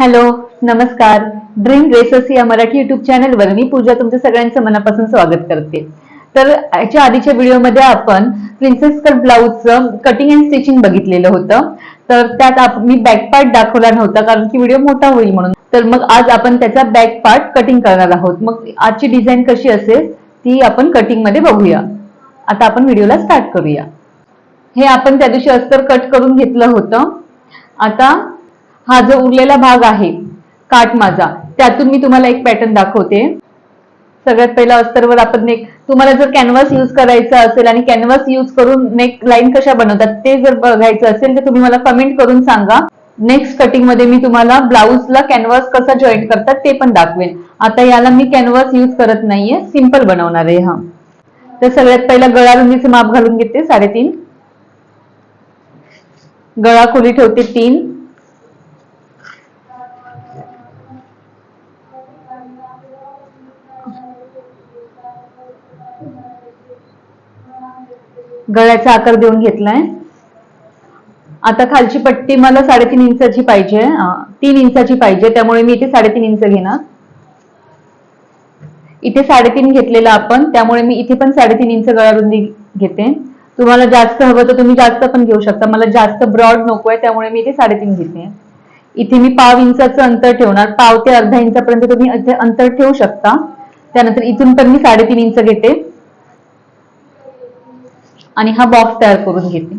Hello नमस्कार. Dream dresses या Marathi YouTube चॅनलवर मी पूजा तुमचं सगळ्यांचं मनापासून स्वागत करते. तर याच्या आधीच्या व्हिडिओमध्ये आपण प्रिन्सेस कट ब्लाऊजचं कटिंग अँड स्टिचिंग बघितलेलं होतं. तर त्यात मी बॅक पार्ट दाखवला नव्हता कारण की व्हिडिओ मोठा होईल म्हणून. तर मग आज आपण त्याचा बॅक पार्ट कटिंग करणार आहोत. मग आजची डिझाईन कशी असेल ती आपण कटिंगमध्ये बघूया. आता आपण व्हिडिओला स्टार्ट करूया. हे आपण त्या दिवशी अस्तर कट करून घेतलं होतं. आता हा जो उरलेला भाग आहे काट माझा त्यातून मी तुम्हाला एक पॅटर्न दाखवते. सगळ्यात पहिला अस्तरवर आपण नेक तुम्हाला जर कॅनव्हास यूज करायचा असेल आणि कॅनव्हास यूज करून नेक लाईन कशा बनवतात ते जर बघायचं असेल तर तुम्ही मला कमेंट करून सांगा. नेक्स्ट कटिंगमध्ये मी तुम्हाला ब्लाऊजला कॅनव्हास कसा जॉईंट करतात ते पण दाखवेन. आता याला मी कॅनव्हास यूज करत नाहीये सिंपल बनवणार आहे हा. तर सगळ्यात पहिला गळा रुंदीचं माप घालून घेते साडेतीन. गळा खोली ठेवते तीन. गळ्याचा आकार देऊन घेतलाय. आता खालची पट्टी मला साडेतीन इंचाची पाहिजे. तीन इंचाची पाहिजे. त्यामुळे मी इथे साडेतीन इंच घेणार. इथे साडेतीन घेतलेला आपण त्यामुळे मी इथे पण साडेतीन इंच गळा रुंदी घेते. तुम्हाला जास्त हवं तर तुम्ही जास्त पण घेऊ शकता. मला जास्त ब्रॉड नकोय त्यामुळे मी इथे साडेतीन घेते. इथे मी पाव इंचाचं अंतर ठेवणार. पाव ते अर्धा इंचापर्यंत तुम्ही इथे अंतर ठेवू शकता. त्यानंतर इथून पण मी साडेतीन इंच घेते. आणि हा बॉक्स तयार करून घेते.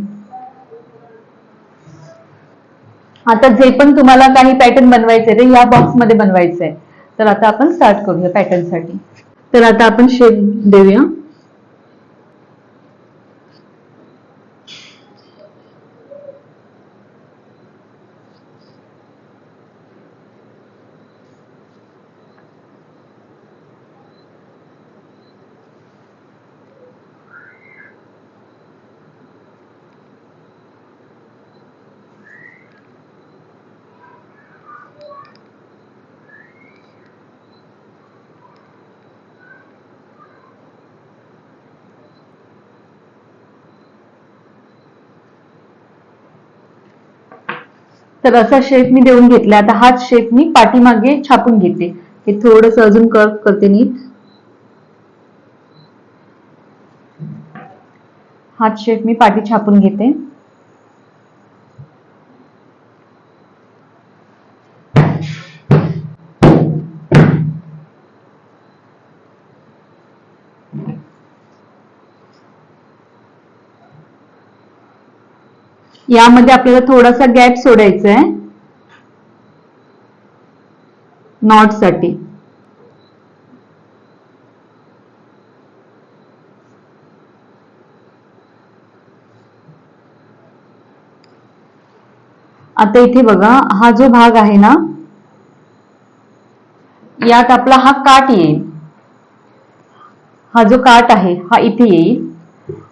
आता जे पण तुम्हाला काही पॅटर्न बनवायचे ते या बॉक्समध्ये बनवायचं आहे तर आता आपण स्टार्ट करूया पॅटर्नसाठी. तर आता आपण शेप देऊया. तर असा शेप मी देऊन घेतला. आता हाच शेप मी पाठीमागे छापून घेते. हे थोडस अजून कर्व करते नीट. हाच शेप मी पाठी छापून घेते. यामध्ये आपल्याला थोडासा गॅप सोडायचा आहे नॉटसाठी. आता इथे बघा हा जो भाग आहे ना यात आपला हा काट येईल. हा जो काट आहे हा इथे येईल.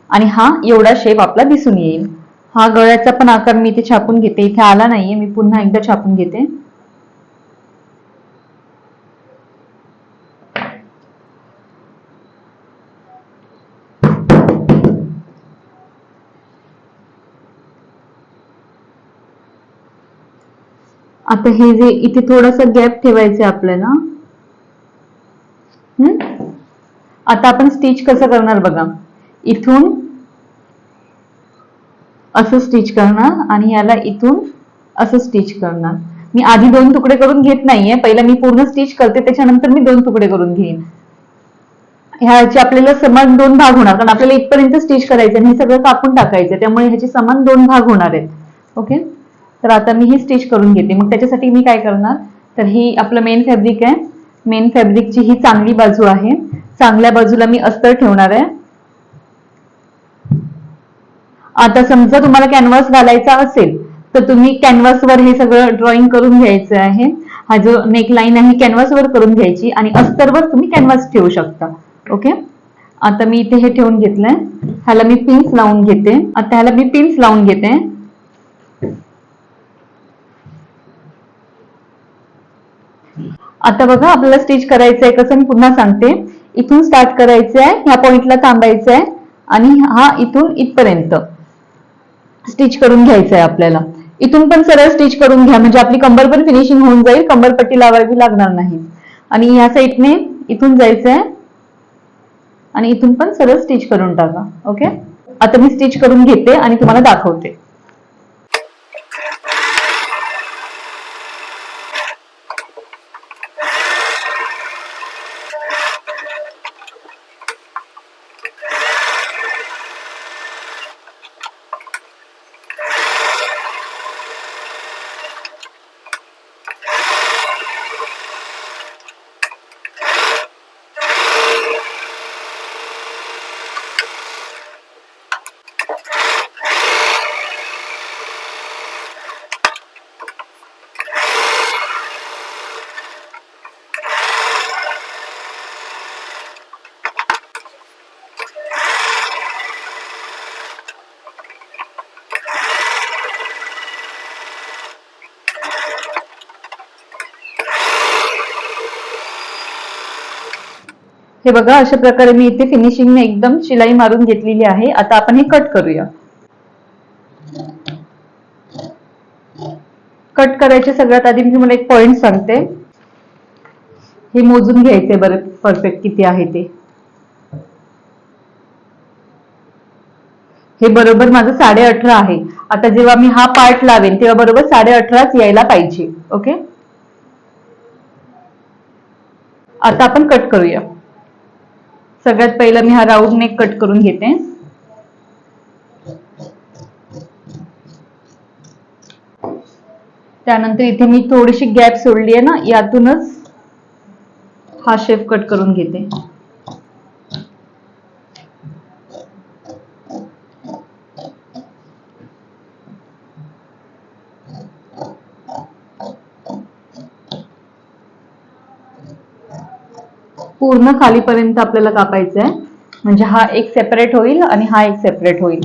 आणि हा एवढा शेप आपला दिसून येईल. हा गळ्याचा पण आकार मी इथे छापून घेते. इथे आला नाहीये मी पुन्हा एकदा छापून घेते. आता हे जे इथे थोडासा गॅप ठेवायचा आहे आपल्याला. हम्म? आता आपण स्टिच कसं करणार बघा. इथून असं स्टिच करणार आणि याला इथून असं स्टिच करणार. मी आधी दोन तुकडे करून घेत नाहीये. पहिला मी पूर्ण स्टिच करते त्याच्यानंतर मी दोन तुकडे करून घेईन. ह्याचे आपल्याला समान दोन भाग होणार कारण आपल्याला इथपर्यंत स्टिच करायचं आणि हे सगळं कापून टाकायचं त्यामुळे ह्याचे समान दोन भाग होणार आहेत. ओके? तर आता मी ही स्टिच करून घेते. मग त्याच्यासाठी मी काय करणार? तर ही आपलं मेन फॅब्रिक आहे. मेन फॅब्रिकची ही चांगली बाजू आहे. चांगल्या बाजूला मी अस्तर ठेवणार आहे. आता समजा तुम्हाला कॅनव्हास घालायचा असेल तर तुम्ही कॅनव्हासवर हे सगळं ड्रॉइंग करून घ्यायचं आहे. हा जो नेक लाईन आहे कॅनव्हासवर करून घ्यायची आणि अस्तरवर तुम्ही कॅनव्हास ठेवू शकता. ओके आता मी इथे हे ठेवून घेतलंय. ह्याला मी पिन्स लावून घेते. आता ह्याला मी पिन्स लावून घेते. आता बघा आपल्याला स्टिच करायचं आहे कसं? मी पुन्हा सांगते. इथून स्टार्ट करायचं आहे ह्या पॉइंटला थांबायचं आहे आणि हा इथून इथपर्यंत. स्टिच करून घ्यायचं आहे आपल्याला. इथून पण सरळ स्टिच करून घ्या. म्हणजे आपली कंबर पण फिनिशिंग होऊन जाईल. कंबरपट्टी लावावी लागणार नाही. आणि ह्या साईडने इथून जायचंय. आणि इथून पण सरळ स्टिच करून टाका. ओके आता मी स्टिच करून घेते आणि तुम्हाला दाखवते. हे बघा अशा प्रकारे मी इथे फिनिशिंगने एकदम शिलाई मारून घेतलेली आहे. आता आपण हे कट करूया. कट करायचे सगळ्यात आधी मी तुम्हाला एक पॉइंट सांगते. हे मोजून घ्यायचे बरं परफेक्ट किती आहे ते. हे बरोबर माझं साडे अठरा आहे. आता जेव्हा मी हा पार्ट लावेन तेव्हा बरोबर साडे अठराच यायला पाहिजे ओके आता आपण कट करूया. सगळ्यात पहिलं मी हा राऊंड नेक कट करून घेते. त्यानंतर इथे मी थोडीशी गॅप सोडली आहे ना यातूनच हा शेप कट करून घेते. पूर्ण खालीपर्यंत आपल्याला कापायचं आहे म्हणजे हा एक सेपरेट होईल आणि हा एक सेपरेट होईल.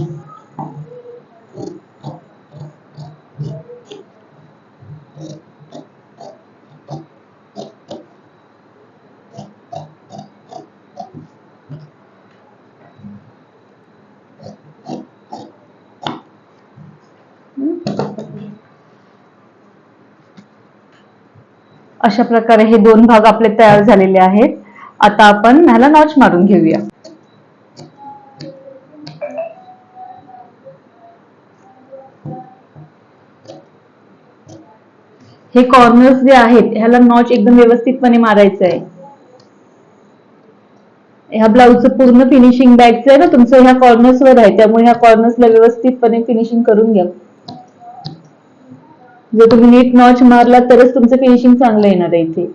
अशा प्रकारे हे दोन भाग आपले तयार झालेले आहेत. आता आपण ह्याला नॉच मारून घेऊया. हे कॉर्नर्स जे आहेत ह्याला नॉच एकदम व्यवस्थितपणे मारायचं आहे. ह्या ब्लाऊजचं पूर्ण फिनिशिंग बॅगचं आहे ना तुमचं ह्या कॉर्नर्स वर आहे त्यामुळे ह्या कॉर्नर्सला व्यवस्थितपणे फिनिशिंग करून घ्या. जर तुम्ही नीट नॉच मारला तरच तुमचं फिनिशिंग चांगलं येणार आहे इथे.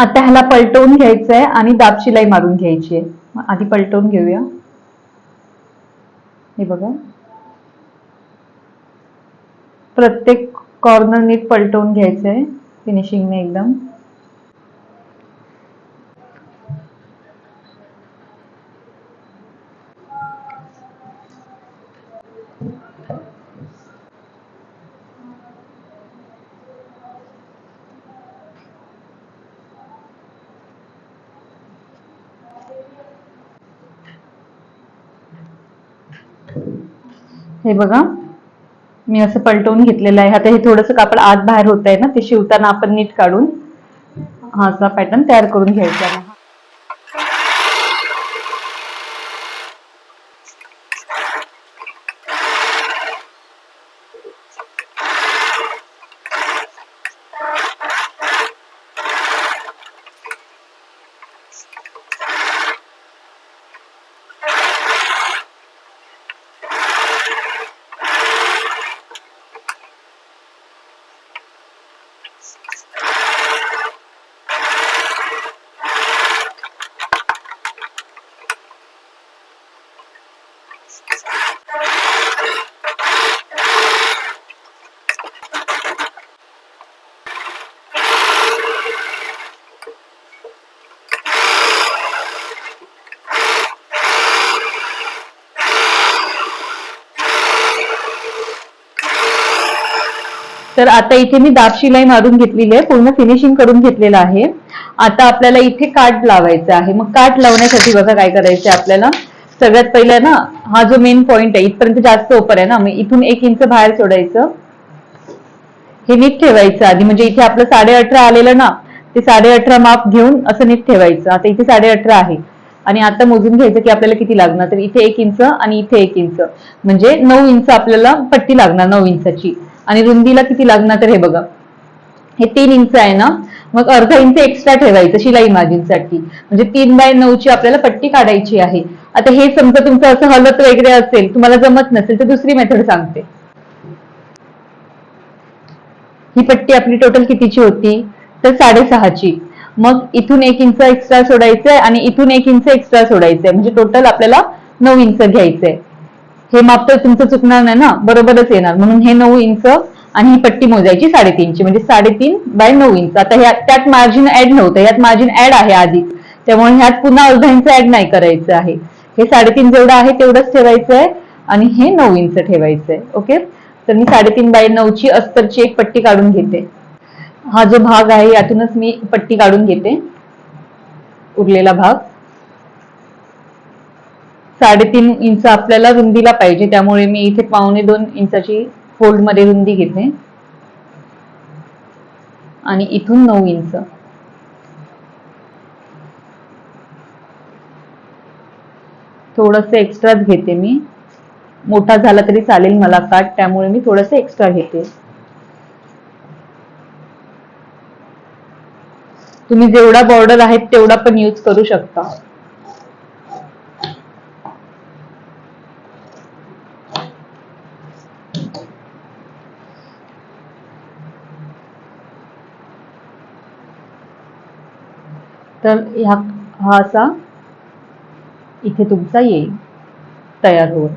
आता ह्याला पलटवून घ्यायचं आहे आणि दाब शिलाई मारून घ्यायची आहे. आधी पलटवून घेऊया. हे बघा. प्रत्येक कॉर्नर नीट पलटवून घ्यायचं आहे फिनिशिंगने एकदम. हे बघा. मी असं पलटवून घेतलेलं आहे. आता हे थोडंसं कापड आत बाहेर होत आहे ना ते शिवताना आपण नीट काढून हा असा पॅटर्न तयार करून घ्यायचा आहे. तर आता इथे मी दाब शिलाई मारून घेतलेली आहे. पूर्ण फिनिशिंग करून घेतलेलं आहे. आता आपल्याला इथे काठ लावायचं आहे. मग काठ लावण्यासाठी बघा काय करायचं आहे आपल्याला. सगळ्यात पहिला ना हा जो मेन पॉइंट आहे इथपर्यंत जास्त ओपर आहे ना मग इथून एक इंच बाहेर सोडायचं. हे नीट ठेवायचं आधी. म्हणजे इथे आपलं साडे अठरा आलेलं ना ते साडे अठरा माप घेऊन असं नीट ठेवायचं. आता इथे साडे अठरा आहे. आणि आता मोजून घ्यायचं की आपल्याला किती लागणार. तर इथे एक इंच आणि इथे एक इंच म्हणजे नऊ इंच आपल्याला पट्टी लागणार नऊ इंचाची आणि रुंदीला किती लागणार तर हे बघा. हे तीन इंच आहे ना? मग अर्धा इंच एक्स्ट्रा ठेवायचं शिलाई मार्जिनसाठी म्हणजे तीन बाय नऊची आपल्याला पट्टी काढायची आहे. आता हे समजा तुमचं असं हलत वगैरे असेल तुम्हाला जमत नसेल तर दुसरी मेथड सांगते. ही पट्टी आपली टोटल कितीची होती? तर साडेसहाची. मग इथून एक इंच एक्स्ट्रा सोडायचंय आणि इथून एक इंच एक्स्ट्रा सोडायचंय. म्हणजे टोटल आपल्याला नऊ इंच घ्यायचंय. हे माप तर तुमचं चुकणार नाही ना? बरोबरच येणार. म्हणून हे नऊ इंच आणि ही पट्टी मोजायची साडेतीनची म्हणजे साडेतीन बाय नऊ इंच. आता ह्या त्यात मार्जिन ऍड नव्हतं. यात मार्जिन ऍड आहे आधीच. त्यामुळे ह्यात पुन्हा अर्धा इंच ऍड नाही करायचं आहे. हे साडेतीन जेवढं आहे तेवढंच ठेवायचं आहे आणि हे नऊ इंच ठेवायचं आहे ओके? तर मी साडेतीन बाय नऊची अस्तरची एक पट्टी काढून घेते. हा जो भाग आहे यातूनच मी पट्टी काढून घेते. उरलेला भाग. साडेतीन इंच आपल्याला रुंदीला पाहिजे. त्यामुळे मी इथे पावणे दोन इंचाची फोल्डमध्ये रुंदी घेते. आणि इथून नऊ इंच. थोडस एक्स्ट्राच घेते मी. मोठा झाला तरी चालेल मला काट त्यामुळे मी थोडस एक्स्ट्रा घेते. तुम्ही जेवढा बॉर्डर आहे तेवढा पण यूज करू शकता. तर ह्या हा असा इथे तुमचा येईल तयार होऊन.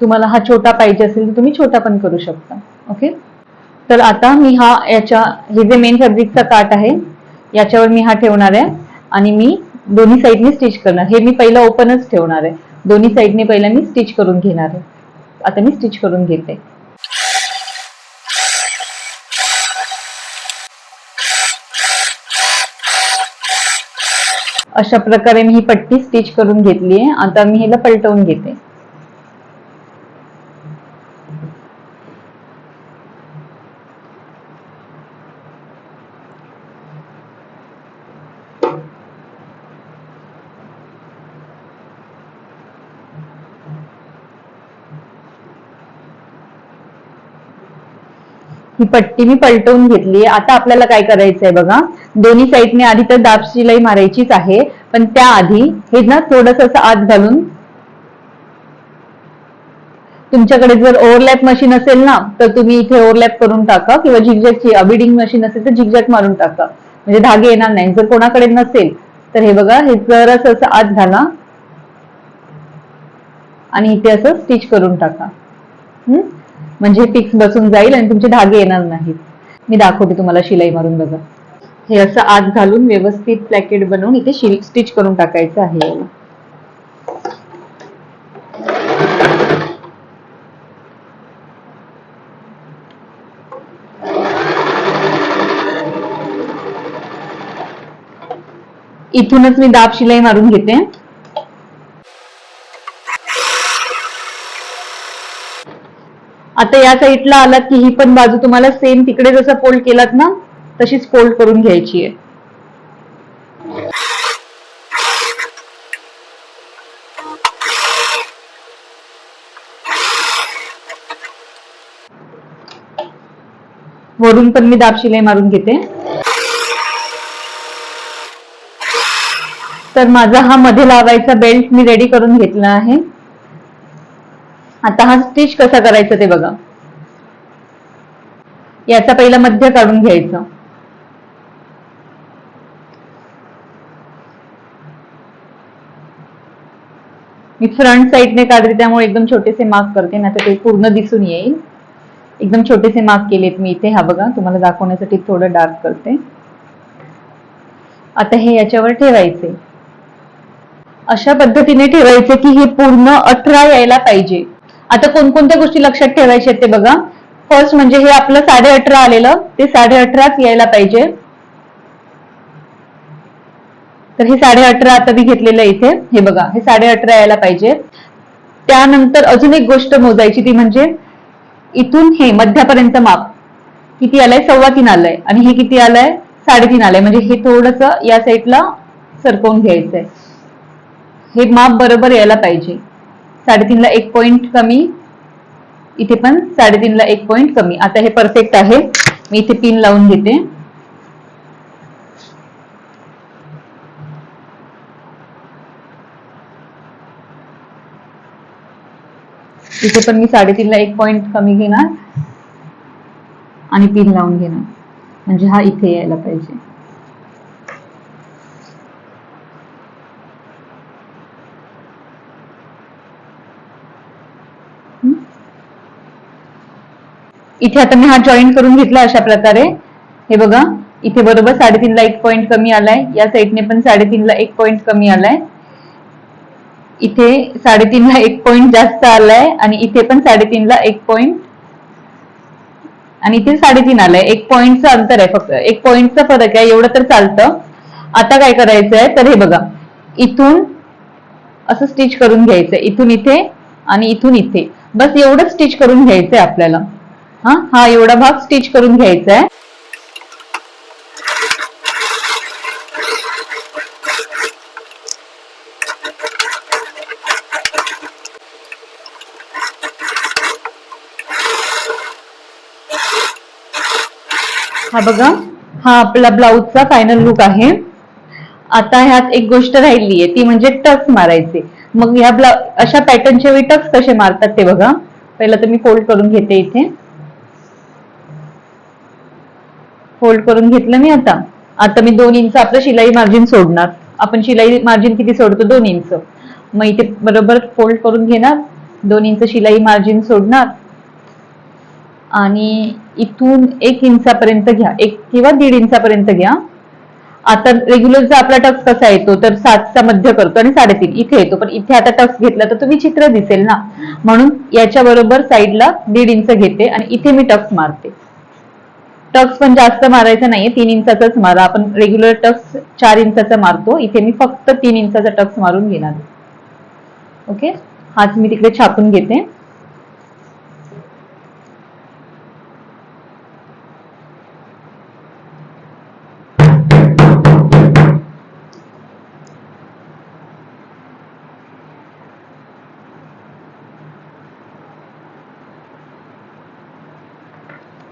तुम्हाला हा छोटा पाहिजे असेल तर तुम्ही छोटा पण करू शकता ओके? तर आता मी हा याच्या हे जे मेन फॅब्रिकचा काट आहे याच्यावर मी हा ठेवणार आहे आणि मी दोन्ही साईडने स्टिच करणार. हे मी पहिला ओपनच ठेवणार आहे. दोन्ही साईडने पहिला मी स्टिच करून घेणार आहे. आता मी स्टिच करून घेते. अशा प्रकारे मी ही पट्टी स्टिच करून घेतली आहे. आता मी हिला पलटवून घेते. ही पट्टी मी पलटवून घेतली आता आपल्याला काय करायचं आहे बघा? दोन्ही साईडने आधी तर दाब शिलाई मारायचीच आहे. पण त्याआधी हे ना थोडस असं आत घालून तुमच्याकडे जर ओव्हरलॅप मशीन असेल ना तर तुम्ही इथे ओव्हरलॅप करून टाका किंवा झिगझॅगची अबिडिंग मशीन असेल तर झिकझॅक मारून टाका. म्हणजे धागे येणार नाही. जर कोणाकडे नसेल तर हे बघा हे जरस असं आत घाला आणि इथे असं स्टिच करून टाका. हम्म? म्हणजे फिक्स बसून जाईल आणि तुमचे धागे येणार नाहीत. मी दाखवते तुम्हाला शिलाई मारून बघा. हे असं आत घालून व्यवस्थित प्लॅकेट बनवून इथे स्टिच करून टाकायचं आहे. याला इथूनच मी दाब शिलाई मारून घेते. आता या साईडला आलात की ही पण बाजू तुम्हाला सेम तिकडे जसं फोल्ड केलात ना तशीच फोल्ड करून घ्यायची आहे. वरून पण मी दाब शिलाई मारून घेते. तर माझा हा मध्ये लावायचा बेल्ट मी रेडी करून घेतला आहे. आता हा स्टिच कसा करायचा ते बघा. याचा पहिला मध्य काढून घ्यायचं. मी फ्रंट साईडने काढते त्यामुळे एकदम छोटेसे मार्क करते ना तर ते पूर्ण दिसून येईल. एकदम छोटेसे मार्क केलेत मी इथे हा बघा तुम्हाला दाखवण्यासाठी थोडं डार्क करते. आता हे याच्यावर ठेवायचे. अशा पद्धतीने ठेवायचे की हे पूर्ण अठरा यायला पाहिजे. आता कोणकोणत्या गोष्टी लक्षात ठेवायच्या आहेत ते बघा. फर्स्ट म्हणजे हे आपलं साडे अठरा आलेलं ते साडे अठराच यायला पाहिजे. तर हे साडे अठरा आता मी घेतलेलं इथे. हे बघा हे साडे अठरा यायला पाहिजे. त्यानंतर अजून एक गोष्ट मोजायची ती म्हणजे इथून हे मध्यापर्यंत माप. किती आलंय? सव्वा तीन आलंय. आणि हे किती आलंय? साडेतीन आलंय. म्हणजे हे थोडस या साईडला सरकवून घ्यायचंय. हे माप बरोबर यायला पाहिजे. साडेतीनला एक पॉइंट कमी. इथे पण साडेतीनला एक पॉइंट कमी. आता हे परफेक्ट आहे. मी इथे पिन लावून घेते. इथे पण मी साडेतीनला एक पॉइंट कमी घेणार. आणि पिन लावून घेणार. म्हणजे हा इथे यायला पाहिजे. इथे आता मी हा जॉईन करून घेतला अशा प्रकारे. हे बघा इथे बरोबर साडेतीनला एक पॉइंट कमी आलाय. या साईडने पण साडेतीनला एक पॉइंट कमी आलाय. इथे साडेतीनला एक पॉइंट जास्त आलाय आणि इथे पण साडेतीनला एक पॉइंट आणि इथे साडेतीन आलाय. एक पॉइंटचं अंतर आहे फक्त. एक पॉइंटचा फरक आहे एवढं तर चालतं. आता काय करायचं आहे तर हे बघा. इथून असं स्टिच करून घ्यायचंय. इथून इथे आणि इथून इथे. बस एवढंच स्टिच करून घ्यायचंय आपल्याला. हा? हा एवढा भाग स्टिच करून घ्यायचा आहे. हा बघा हा आपला ब्लाऊजचा फायनल लुक आहे. आता ह्यात एक गोष्ट राहिली आहे ती म्हणजे टक्स मारायचे. मग ह्या ब्ला अशा पॅटर्नच्या वेळी टक्स कसे मारतात ते बघा. पहिलं तर मी फोल्ड करून घेते इथे. फोल्ड करून घेतलं मी आता. आता मी दोन इंच आपलं शिलाई मार्जिन सोडणार. आपण शिलाई मार्जिन किती सोडतो? दोन इंच. मग इथे बरोबर फोल्ड करून घेणार. दोन इंच शिलाई मार्जिन सोडणार. आणि इथून एक इंचापर्यंत घ्या. एक किंवा दीड इंचापर्यंत घ्या. आता रेग्युलरचा आपला टक्स कसा येतो? तर सातचा मध्य करतो आणि साडेतीन. इथे येतो. पण इथे आता टक्स घेतला तर तुम्ही चित्र दिसेल ना. म्हणून याच्या बरोबर साईडला दीड इंच घेते आणि इथे मी टक्स मारते. टक्स पण जास्त मारायचा नाहीये तीन इंचाचाच मारा. आपण रेग्युलर टक्स चार इंचाचा मारतो. इथे मी फक्त तीन इंचाचा टक्स मारून घेणार ओके हाच मी तिकडे छापून घेते.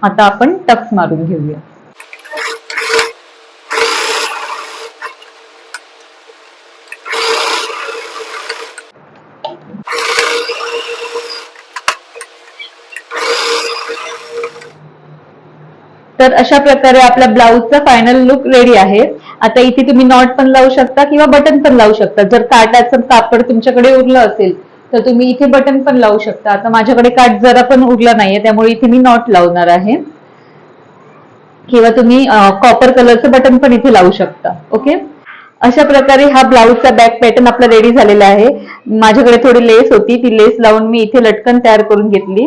आता आपण टक्स मारून घेऊया. तर अशा प्रकारे आपल्या ब्लाऊजचा फायनल लुक रेडी आहे. आता इथे तुम्ही नॉट पण लावू शकता किंवा बटन पण लावू शकता. जर ताटाचं कापड तुमच्याकडे उरलं असेल तर तुम्ही इथे बटन पण लावू शकता. आता माझ्याकडे काट जरा पण उरला नाहीये त्यामुळे इथे मी नॉट लावणार आहे. किंवा तुम्ही कॉपर कलरचं बटन पण इथे लावू शकता ओके अशा प्रकारे हा ब्लाऊजचा बॅक पॅटर्न आपला रेडी झालेला आहे. माझ्याकडे थोडी लेस होती ती लेस लावून मी इथे लटकन तयार करून घेतली.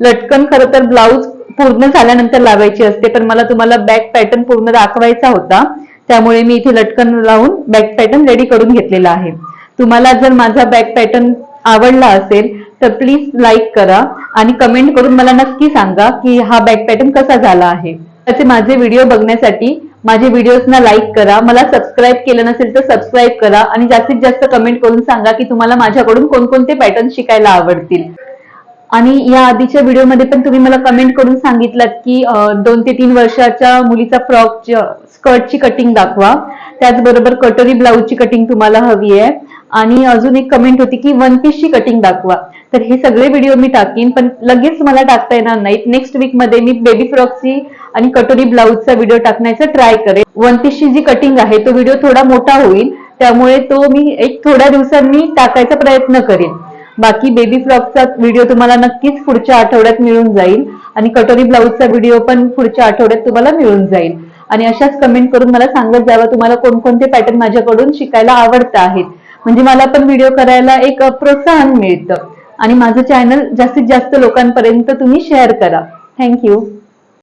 लटकन खरं तर ब्लाऊज पूर्ण झाल्यानंतर लावायची असते पण मला तुम्हाला बॅक पॅटर्न पूर्ण दाखवायचा होता. त्यामुळे मी इथे लटकन लावून बॅक पॅटर्न रेडी करून घेतलेला आहे. तुम्हाला जर माझा बॅक पॅटर्न आवडला असेल तर प्लीज लाईक करा आणि कमेंट करून मला नक्की सांगा की हा बॅक पॅटर्न कसा झाला आहे. त्याचे माझे व्हिडिओ बघण्यासाठी माझे व्हिडिओजना लाईक करा. मला सबस्क्राईब केलं नसेल तर सबस्क्राईब करा आणि जास्तीत जास्त कमेंट करून सांगा की तुम्हाला माझ्याकडून कोणकोणते पॅटर्न शिकायला आवडतील. आणि या आधीच्या व्हिडिओमध्ये पण तुम्ही मला कमेंट करून सांगितलं की दोन ते तीन वर्षाच्या मुलीचा फ्रॉक स्कर्टची कटिंग दाखवा. त्याचबरोबर कटोरी ब्लाऊजची कटिंग तुम्हाला हवी आहे. आणि अजून एक कमेंट होती की वन पीसची कटिंग दाखवा. तर हे सगळे व्हिडिओ मी टाकीन पण लगेच मला टाकता येणार नाहीत. नेक्स्ट वीकमध्ये मी बेबी फ्रॉकची आणि कटोरी ब्लाऊजचा व्हिडिओ टाकण्याचा ट्राय करेन. वन पीसची जी कटिंग आहे तो व्हिडिओ थोडा मोठा होईल. त्यामुळे तो मी एक थोड्या दिवसांनी टाकायचा प्रयत्न करेन. बाकी बेबी फ्रॉकचा व्हिडिओ तुम्हाला नक्कीच पुढच्या आठवड्यात मिळून जाईल. आणि कटोरी ब्लाऊजचा व्हिडिओ पण पुढच्या आठवड्यात तुम्हाला मिळून जाईल. आणि अशाच कमेंट करून मला सांगत जावं तुम्हाला कोणकोणते पॅटर्न माझ्याकडून शिकायला आवडत आहेत. म्हणजे मला पण व्हिडिओ करायला एक प्रोत्साहन मिळतं. आणि माझं चॅनल जास्तीत जास्त लोकांपर्यंत तुम्ही शेअर करा. थँक्यू